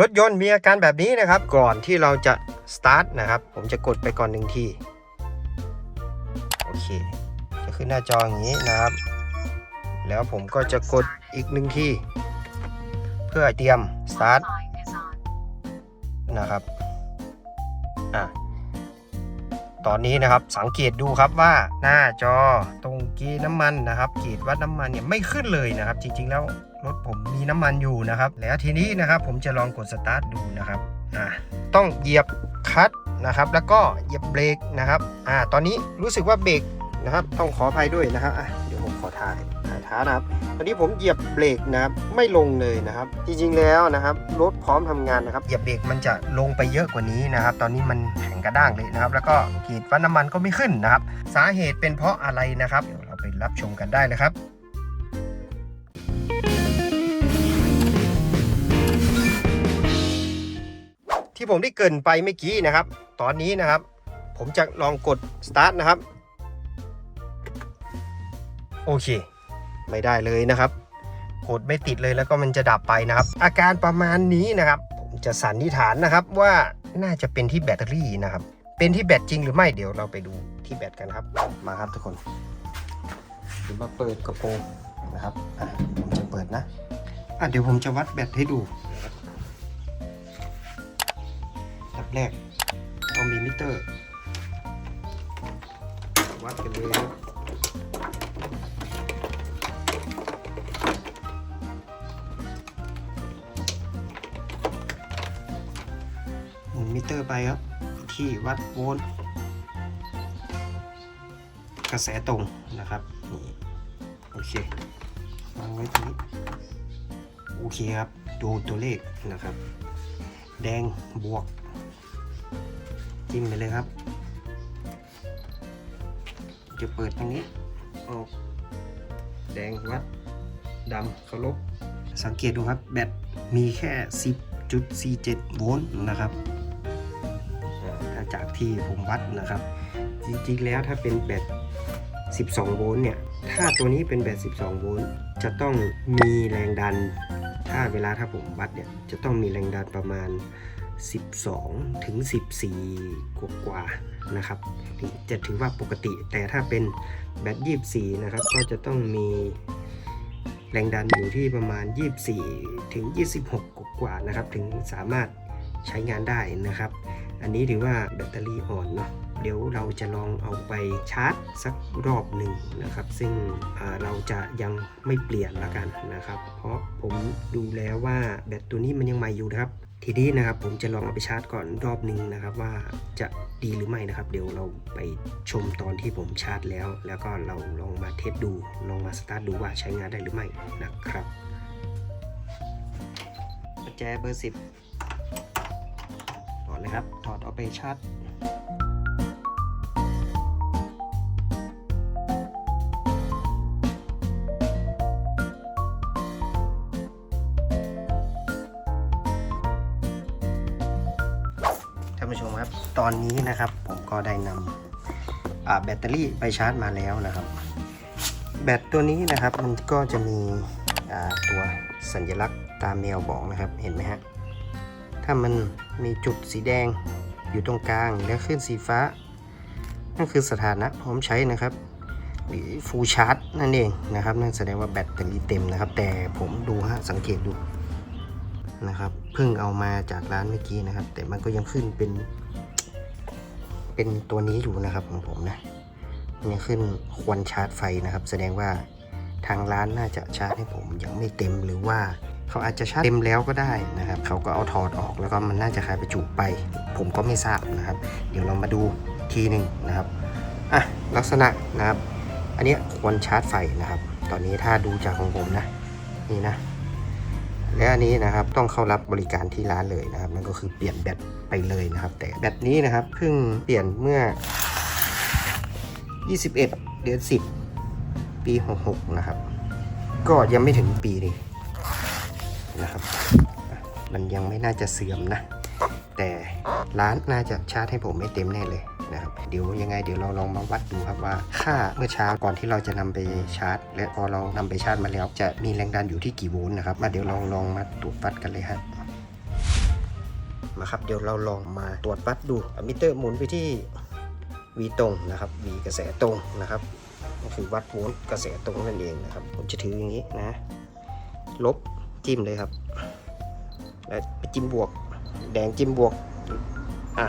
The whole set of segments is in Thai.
รถยนต์มีอาการแบบนี้นะครับ ก่อนที่เราจะสตาร์ทนะครับ ผมจะกดไปก่อนหนึ่งที โอเค จะขึ้นหน้าจออย่างนี้นะครับ แล้วผมก็จะกดอีกหนึ่งที เพื่อเตรียมสตาร์ทนะครับ อะ ตอนนี้นะครับสังเกตดูครับว่าหน้าจอตรงกีน้ำมันนะครับกีดวัดน้ำมันเนี่ยไม่ขึ้นเลยนะครับ จริงๆแล้วรถผมมีน้ำมันอยู่นะครับ แล้วทีนี้นะครับผมจะลองกดสตาร์ทดูนะครับต้องเหยียบคลัตช์นะครับ แล้วก็เหยียบเบรกนะครับอ่าตอนนี้รู้สึกว่าเบรกนะครับต้องขออภัยด้วยนะครับ อะเดี๋ยวผมขอถ่ายถ่ายท้านะครับ ตอนนี้ผมเหยียบเบรกนะครับไม่ลงเลยนะครับ จริงๆแล้วนะครับรถพร้อมทำงานนะครับเหยียบเบรกมันจะลงไปเยอะกว่านี้นะครับ ตอนนี้มันแข็งกระด้างเลยนะครับ แล้วก็ขีดวัดน้ำมันก็ไม่ขึ้นนะครับ สาเหตุเป็นเพราะอะไรนะครับเดี๋ยวเราไปรับชมกันได้เลยครับที่ผมได้เกินไปเมื่อกี้นะครับ ตอนนี้นะครับ ผมจะลองกด start นะครับ โอเค ไม่ได้เลยนะครับกดไม่ติดเลยแล้วก็มันจะดับไปนะครับ อาการประมาณนี้นะครับ ผมจะสันนิษฐานนะครับว่าน่าจะเป็นที่แบตเตอรี่นะครับ เป็นที่แบตจริงหรือไม่เดี๋ยวเราไปดูที่แบตกันครับ มาครับทุกคนเดี๋ยวมาเปิดกระโปรงนะครับอะผมจะเปิดนะอะเดี๋ยวผมจะวัดแบตให้ดูนะครับอันดับแรกต้องมีมิเตอร์ วัดกันเลย เตอร์ไปครับ ที่วัดโวลต์กระแสตรงนะครับนี่โอเควางไว้ตรงนี้โอเคครับ ดูตัวเลขนะครับ แดงบวก จิ้มไปเลยครับ จะเปิดตรงนี้ออกแดงวัดดำเคารพสังเกตดูครับ แบตมีแค่ 10.47 โวลต์นะครับ จากที่ผมวัดนะครับ จริงๆ แล้วถ้าเป็นแบต 12 โวลต์เนี่ย ถ้าตัวนี้เป็นแบต 12 โวลต์จะต้องมีแรงดัน ถ้าเวลาถ้าผมวัดเนี่ย จะต้องมีแรงดันประมาณ 12 ถึง 14 กว่ากว่านะครับ จะถือว่าปกติ แต่ถ้าเป็นแบต 24 นะครับ ก็จะต้องมีแรงดันอยู่ที่ประมาณ 24 ถึง 26 กว่านะครับ ถึงสามารถใช้งานได้นะครับ อันนี้ถือว่าแบตเตอรี่อ่อนเนาะเดี๋ยวเราจะลองเอาไปชาร์จสักรอบหนึ่งนะครับ ซึ่งเราจะยังไม่เปลี่ยนละกันนะครับ เพราะผมดูแล้วว่าแบตตัวนี้มันยังใหม่อยู่นะครับ ทีนี้นะครับผมจะลองเอาไปชาร์จก่อนรอบหนึ่งนะครับ ว่าจะดีหรือไม่นะครับ เดี๋ยวเราไปชมตอนที่ผมชาร์จแล้ว แล้วก็เราลองมาเทสดู ลองมาสตาร์ทดูว่าใช้งานได้หรือไม่นะครับกุญแจเบอร์สิบ ดเลยครับ ถอดเอาไปชาร์จท่านผู้ชมครับ ตอนนี้นะครับผมก็ได้นำแบตเตอรี่ไปชาร์จมาแล้วนะครับ แบตตัวนี้นะครับมันก็จะมีตัวสัญลักษณ์ตามแมวบอกนะครับ เห็นไหมฮะ ถ้ามัน มีจุดสีแดงอยู่ตรงกลางแล้วขึ้นสีฟ้า นั่นคือสถานะพร้อมใช้นะครับ หรือฟูลชาร์จนั่นเองนะครับ นั่นแสดงว่าแบตเตอรี่เต็มนะครับ แต่ผมดูฮะสังเกตดูนะครับเพิ่งเอามาจากร้านเมื่อกี้นะครับ แต่มันก็ยังขึ้นเป็น เป็นตัวนี้อยู่นะครับของผมนะมันยังขึ้นควันชาร์จไฟนะครับ แสดงว่าทางร้านน่าจะชาร์จให้ผมยังไม่เต็มหรือว่า เขาอาจจะชาร์จเต็มแล้วก็ได้นะครับ เขาก็เอาถอดออกแล้วก็มันน่าจะคลายประจุไป ผมก็ไม่ทราบนะครับ เดี๋ยวเรามาดูทีหนึ่งนะครับอะลักษณะนะครับ อันนี้ควรชาร์จไฟนะครับ ตอนนี้ถ้าดูจากของผมนะนี่นะและอันนี้นะครับต้องเข้ารับบริการที่ร้านเลยนะครับนั่นก็คือเปลี่ยนแบตไปเลยนะครับ แต่แบตนี้นะครับเพิ่งเปลี่ยนเมื่อ 21 เดือน 10 ปี 66 นะครับ ก็ยังไม่ถึงปีเลย นะครับ มันยังไม่น่าจะเสื่อมนะ แต่ร้านน่าจะชาร์จให้ผมไม่เต็มแน่เลยนะครับเดี๋ยวยังไงเดี๋ยวเราลองมาวัดดูครับว่าค่าเมื่อเช้าก่อนที่เราจะนำไปชาร์จ และพอเรานำไปชาร์จมาแล้วจะมีแรงดันอยู่ที่กี่โวลต์นะครับมาเดี๋ยวลองลองมาตรวจวัดกันเลยฮะมาครับเดี๋ยวเราลองมาตรวจวัดดูมิเตอร์หมุนไปที่ V ตรงนะครับ V กระแสตรงนะครับก็คือวัดโวลต์กระแสตรงนั่นเองนะครับผมจะถืออย่างนี้นะลบ จิ้มเลยครับ แล้วไปจิ้มบวก แดงจิ้มบวก อะ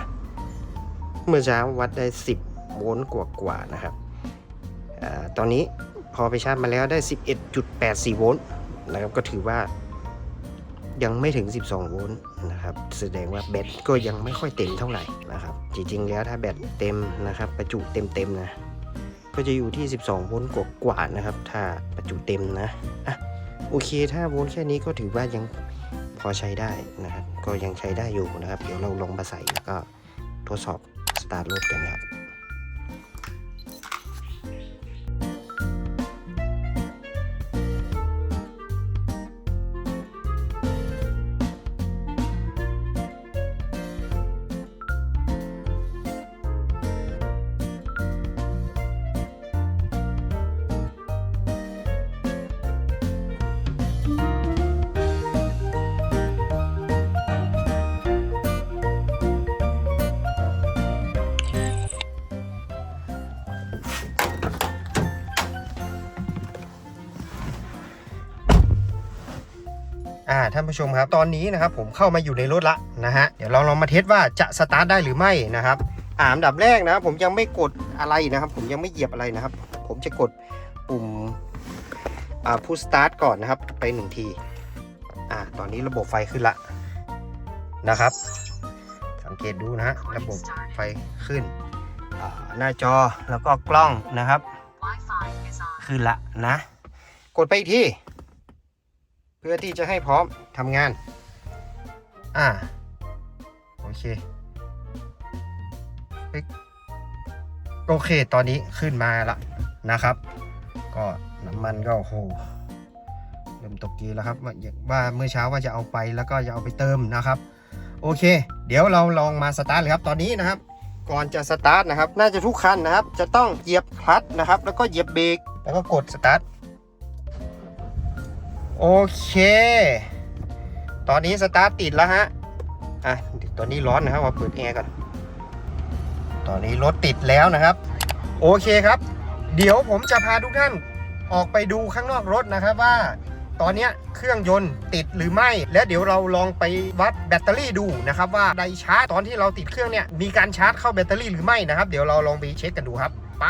เมื่อเช้าวัดได้ 10โวลต์กว่าๆนะครับอตอนนี้พอไปชาร์จมาแล้วได้ 11.84โวลต์นะครับ ก็ถือว่ายังไม่ถึง 12 โวลต์นะครับ แสดงว่าแบตก็ยังไม่ค่อยเต็มเท่าไหร่นะครับ จริงๆ แล้วถ้าแบตเต็มนะครับ ประจุเต็มๆนะ ก็จะอยู่ที่ 12 โวลต์กว่าๆนะครับ ถ้าประจุเต็มนะอะ โอเคถ้าโวลต์แค่นี้ก็ถือว่ายังพอใช้ได้นะครับ ก็ยังใช้ได้อยู่นะครับ เดี๋ยวเราลงมาใส่แล้วก็ทดสอบสตาร์ทรถกันนะครับ ท่านผู้ชมครับ ตอนนี้นะครับผมเข้ามาอยู่ในรถละนะฮะ เดี๋ยวเราลองมาเทสว่าจะสตาร์ทได้หรือไม่นะครับอ่าอันดับแรกนะครับผมยังไม่กดอะไรนะครับ ผมยังไม่เหยียบอะไรนะครับ ผมจะกดปุ่มอ่าพุชสตาร์ทก่อนนะครับ ไปหนึ่งทีอ่าตอนนี้ระบบไฟขึ้นละนะครับ สังเกตดูนะฮะระบบไฟขึ้นอ่าหน้าจอแล้วก็กล้องนะครับ ขึ้นละนะ กดไปอีกที พื่อที่จะให้พร้อมทำงาน อ่า โอเค โอเค ตอนนี้ขึ้นมาละนะครับ ก็น้ำมันก็โอ้โหเริ่มตกกีแล้วครับว่าเมื่อเช้าว่าจะเอาไปแล้วก็จะเอาไปเติมนะครับ โอเค เดี๋ยวเราลองมาสตาร์ทเลยครับ ตอนนี้นะครับ ก่อนจะสตาร์ทนะครับ น่าจะทุกคันนะครับ จะต้องเหยียบคลัตช์นะครับ แล้วก็เหยียบเบรกแล้วก็กดสตาร์ท โอเค ตอนนี้สตาร์ทติดแล้วฮะ อะตอนนี้ร้อนนะครับมาเปิดแอร์ก่อน ตอนนี้รถติดแล้วนะครับ โอเคครับ เดี๋ยวผมจะพาทุกท่านออกไปดูข้างนอกรถนะครับว่า ตอนเนี้ยเครื่องยนต์ติดหรือไม่ และเดี๋ยวเราลองไปวัดแบตเตอรี่ดูนะครับว่าไดชาร์จตอนที่เราติดเครื่องเนี่ยมีการชาร์จเข้าแบตเตอรี่หรือไม่นะครับ เดี๋ยวเราลองไปเช็คกันดูครับ ไป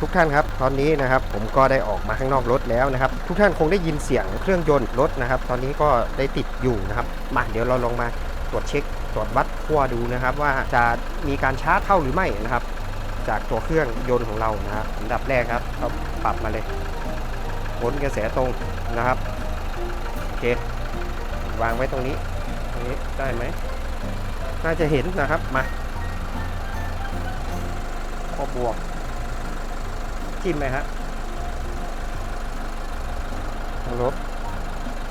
ทุกท่านครับตอนนี้นะครับผมก็ได้ออกมาข้างนอกรถแล้วนะครับ ทุกท่านคงได้ยินเสียงเครื่องยนต์รถนะครับ ตอนนี้ก็ได้ติดอยู่นะครับมาเดี๋ยวเราลองมาตรวจเช็คตรวจวัดขั้วดูนะครับ ว่าจะมีการชาร์จเข้าหรือไม่นะครับ จากตัวเครื่องยนต์ของเรานะครับอันดับแรกครับเราปรับมาเลยผลกระแสตรงนะครับโอเควางไว้ตรงนี้ตรงนี้ได้ไหมน่าจะเห็นนะครับมาข้อบวก จิ้มไหมฮะทางลบ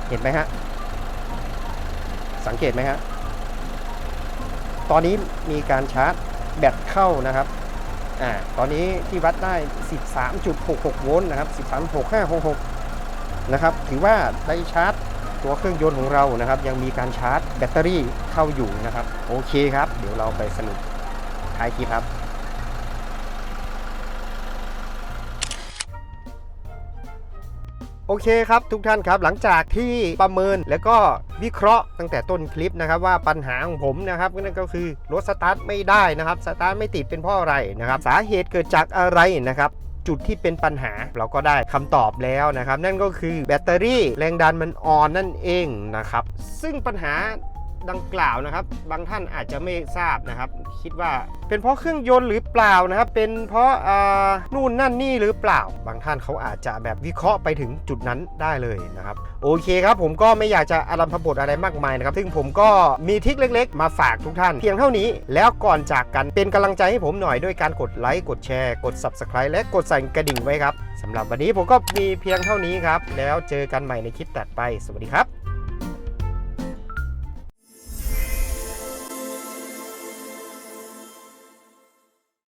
เห็นไหมฮะ สังเกตไหมฮะ ตอนนี้มีการชาร์จแบตเข้านะครับอ่าตอนนี้ที่วัดได้ 13.66 โวลต์นะครับ 13.6566 นะครับ ถือว่าได้ชาร์จตัวเครื่องยนต์ของเรานะครับ ยังมีการชาร์จแบตเตอรี่เข้าอยู่นะครับ โอเคครับ เดี๋ยวเราไปสรุปท้ายคลิปครับ โอเคครับทุกท่านครับหลังจากที่ประเมินแล้วก็วิเคราะห์ตั้งแต่ต้นคลิปนะครับว่าปัญหาของผมนะครับนั่นก็คือรถสตาร์ทไม่ได้นะครับสตาร์ทไม่ติดเป็นเพราะอะไรนะครับสาเหตุเกิดจากอะไรนะครับจุดที่เป็นปัญหาเราก็ได้คำตอบแล้วนะครับ นั่นก็คือแบตเตอรี่แรงดันมันอ่อนนั่นเองนะครับซึ่งปัญหา ดังกล่าวนะครับ บางท่านอาจจะไม่ทราบนะครับ คิดว่าเป็นเพราะเครื่องยนต์หรือเปล่านะครับ เป็นเพราะอ่านู่นนั่นนี่หรือเปล่า บางท่านเขาอาจจะแบบวิเคราะห์ไปถึงจุดนั้นได้เลยนะครับ โอเคครับ ผมก็ไม่อยากจะอารัมพบทอะไรมากมายนะครับ ซึ่งผมก็มีทิคเล็ก ๆ มาฝากทุกท่าน เพียงเท่านี้ แล้วก่อนจากกันเป็นกำลังใจให้ผมหน่อยด้วยการกดไลค์กดแชร์กด Subscribe และกดสั่นกระดิ่งไว้ครับสำหรับวันนี้ผมก็มีเพียงเท่านี้ครับ แล้วเจอกันใหม่ในคลิปตัดไป สวัสดีครับ